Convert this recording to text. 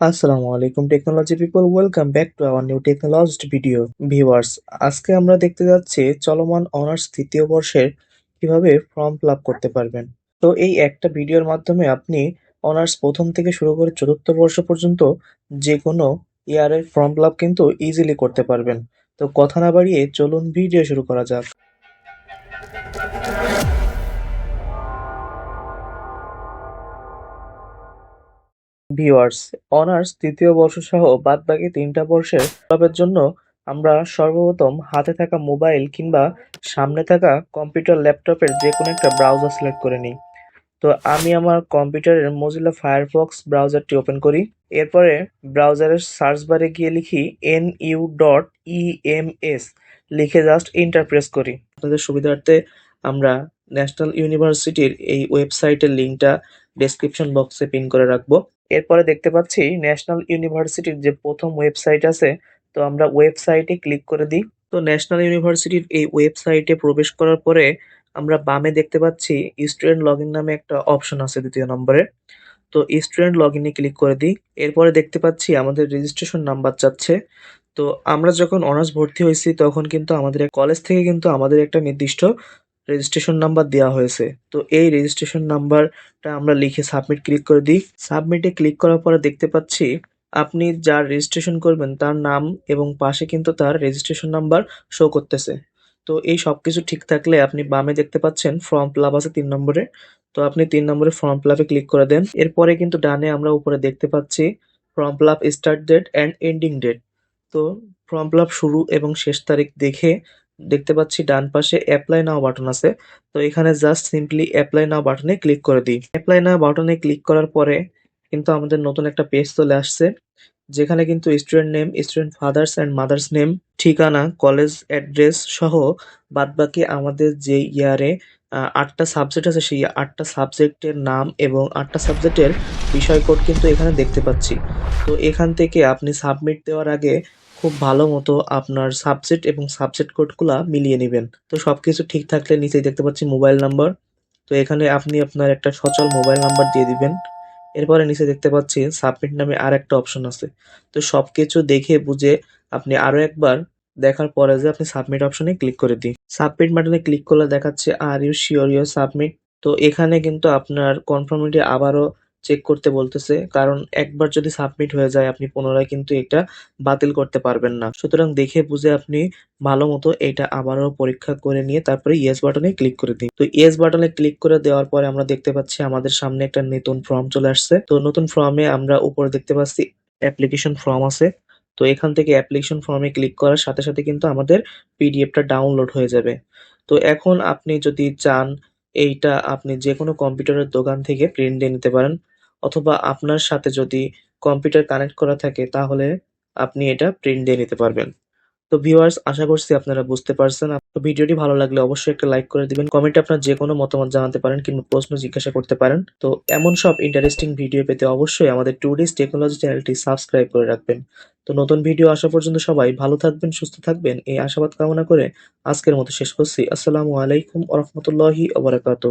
আসসালামু আলাইকুম technology people welcome back to our new technology video viewers আজকে আমরা দেখতে যাচ্ছি চলমান অনার্স তৃতীয় বর্ষের কীভাবে ফর্ম ফিল করতে পারবেন। তো এই একটা ভিডিওর মাধ্যমে আপনি অনার্স প্রথম থেকে শুরু করে চতুর্থ বর্ষ পর্যন্ত যে কোনো ইয়ারের ফর্ম ফিল কিন্তু ইজিলি করতে পারবেন। তো কথা না বাড়িয়ে চলুন ভিডিও শুরু করা যাক। ভিউয়ার্স অনার্স তৃতীয় বর্ষ সহ বাদবাকি তিনটা বর্ষের সবের জন্য আমরা সর্বপ্রথম হাতে থাকা মোবাইল কিংবা সামনে থাকা কম্পিউটার ল্যাপটপের যে কোনো একটা ব্রাউজার সিলেক্ট করে নিই। তো আমি আমার কম্পিউটারের মজিলা ফায়ারফক্স ব্রাউজারটি ওপেন করি। এরপরে ব্রাউজারের সার্চ বারে গিয়ে লিখি N U dot E M S লিখে জাস্ট ইন্টার প্রেস করি। আপনাদের সুবিধার্থে আমরা ন্যাশনাল ইউনিভার্সিটির এই ওয়েবসাইটের লিঙ্কটা ডেসক্রিপশন বক্সে পিন করে রাখব। এরপরে দেখতে পাচ্ছি ন্যাশনাল ইউনিভার্সিটির যে প্রথম ওয়েবসাইট আছে, তো আমরা ওয়েবসাইটে ক্লিক করে দিই। তো ন্যাশনাল ইউনিভার্সিটির এই ওয়েবসাইটে প্রবেশ করার পরে আমরা বামে দেখতে পাচ্ছি স্টুডেন্ট লগ নামে একটা অপশন আছে দ্বিতীয় নম্বরে। তো স্টুডেন্ট লগ ইনে ক্লিক করে দিই। এরপরে দেখতে পাচ্ছি আমাদের রেজিস্ট্রেশন নাম্বার চাচ্ছে তো আমরা যখন অনার্স ভর্তি হয়েছি, তখন কিন্তু আমাদের কলেজ থেকে কিন্তু আমাদের একটা নির্দিষ্ট রেজিস্ট্রেশন নাম্বার দেওয়া হয়েছে। তো এই রেজিস্ট্রেশন নাম্বারটা আমরা লিখে সাবমিট ক্লিক করে দিই। সাবমিটে ক্লিক করার পরে দেখতে পাচ্ছি আপনি যার রেজিস্ট্রেশন করবেন তার নাম এবং পাশে কিন্তু তার রেজিস্ট্রেশন নাম্বার শো করতেছে। তো এই সব কিছু ঠিক থাকলে আপনি বামে দেখতে পাচ্ছেন ফর্ম ফিল আপ আছে তিন নম্বরে। তো আপনি তিন নম্বরে ফর্ম ফিল আপে ক্লিক করে দেন। এরপরে কিন্তু ডানে আমরা উপরে দেখতে পাচ্ছি form fill up start date and ending date তো ফর্ম ফিল আপ শুরু এবং শেষ তারিখ দেখে দেখতে পাচ্ছি ডান পাশে অ্যাপ্লাই নাও বাটন আছে। তো এখানে জাস্ট সিম্পলি অ্যাপ্লাই নাও বাটনে ক্লিক করে দিই। অ্যাপ্লাই নাও বাটনে ক্লিক করার পরে কিন্তু আমাদের নতুন একটা পেজ চলে আসছে, যেখানে কিন্তু student name student father's and mother's name ঠিকানা কলেজ অ্যাড্রেস সহ বাদবাকি আমাদের যে ইয়ারে আটটা সাবজেক্ট আছে, সেই আটটা সাবজেক্টের নাম এবং আটটা সাবজেক্টের বিষয় কোড কিন্তু এখানে দেখতে পাচ্ছি। তো এখান থেকে আপনি সাবমিট দেওয়ার আগে খুব ভালো মতো আপনার সাবজেক্ট এবং সাবজেক্ট কোডগুলা মিলিয়ে নেবেন। তো সবকিছু ঠিক থাকলে নিচেই দেখতে পাচ্ছি মোবাইল নাম্বার তো এখানে আপনি আপনার একটা সচল মোবাইল নাম্বার দিয়ে দিবেন। এরপরে নিচে দেখতে পাচ্ছি সাবমিট নামে আর একটা অপশন আছে। তো সব কিছু দেখে বুঝে আপনি আরও একবার দেখার পরে যে আপনি সাবমিট অপশনে ক্লিক করে দিই সাবমিট বাটনে ক্লিক করলে দেখাচ্ছে are you sure your submit তো এখানে কিন্তু আপনার কনফার্মিটি আবারও চেক করতে বলতেছে। কারণ একবার যদি সাবমিট হয়ে যায়, আপনি পুনরায় কিন্তু এটা বাতিল করতে পারবেন না। সুতরাং দেখে বুঝে আপনি ভালো মতো এটা আবারও পরীক্ষা করে নিয়ে তারপরে ইয়েস বাটনে ক্লিক করে দিন। তো ইয়েস বাটনে ক্লিক করে দেওয়ার পরে আমরা দেখতে পাচ্ছি আমাদের সামনে একটা নতুন ফর্ম চলে আসছে। তো নতুন ফর্মে আমরা উপরে দেখতে পাচ্ছি অ্যাপ্লিকেশন ফর্ম আছে। তো এখান থেকে অ্যাপ্লিকেশন ফর্মে ক্লিক করার সাথে সাথে কিন্তু আমাদের পিডিএফটা ডাউনলোড হয়ে যাবে। তো এখন আপনি যদি চান, এইটা আপনি যে কোনো কম্পিউটারের দোকান থেকে প্রিন্ট দিয়ে নিতে পারেন। অথবা আপনার সাথে যদি কম্পিউটার কানেক্ট করা থাকে, তাহলে আপনি এটা প্রিন্ট দিয়ে নিতে পারবেন। তো ভিউয়ার্স আশা করছি আপনারা বুঝতে পারছেন। ভিডিওটি ভালো লাগলে অবশ্যই একটা লাইক করে দিবেন। কমেন্টে আপনার যে কোনো মতামত জানাতে পারেন কিংবা প্রশ্ন জিজ্ঞাসা করতে পারেন। তো এমন সব ইন্টারেস্টিং ভিডিও পেতে অবশ্যই আমাদের টুরিস্ট টেকনোলজি চ্যানেলটি সাবস্ক্রাইব করে রাখবেন। তো নতুন ভিডিও আসা পর্যন্ত সবাই ভালো থাকবেন, সুস্থ থাকবেন। এই আশাবাদ কামনা করে আজকের মতো শেষ করছি। আসসালামু আলাইকুম ওরহমতুল্লাহি ওবরাকাতু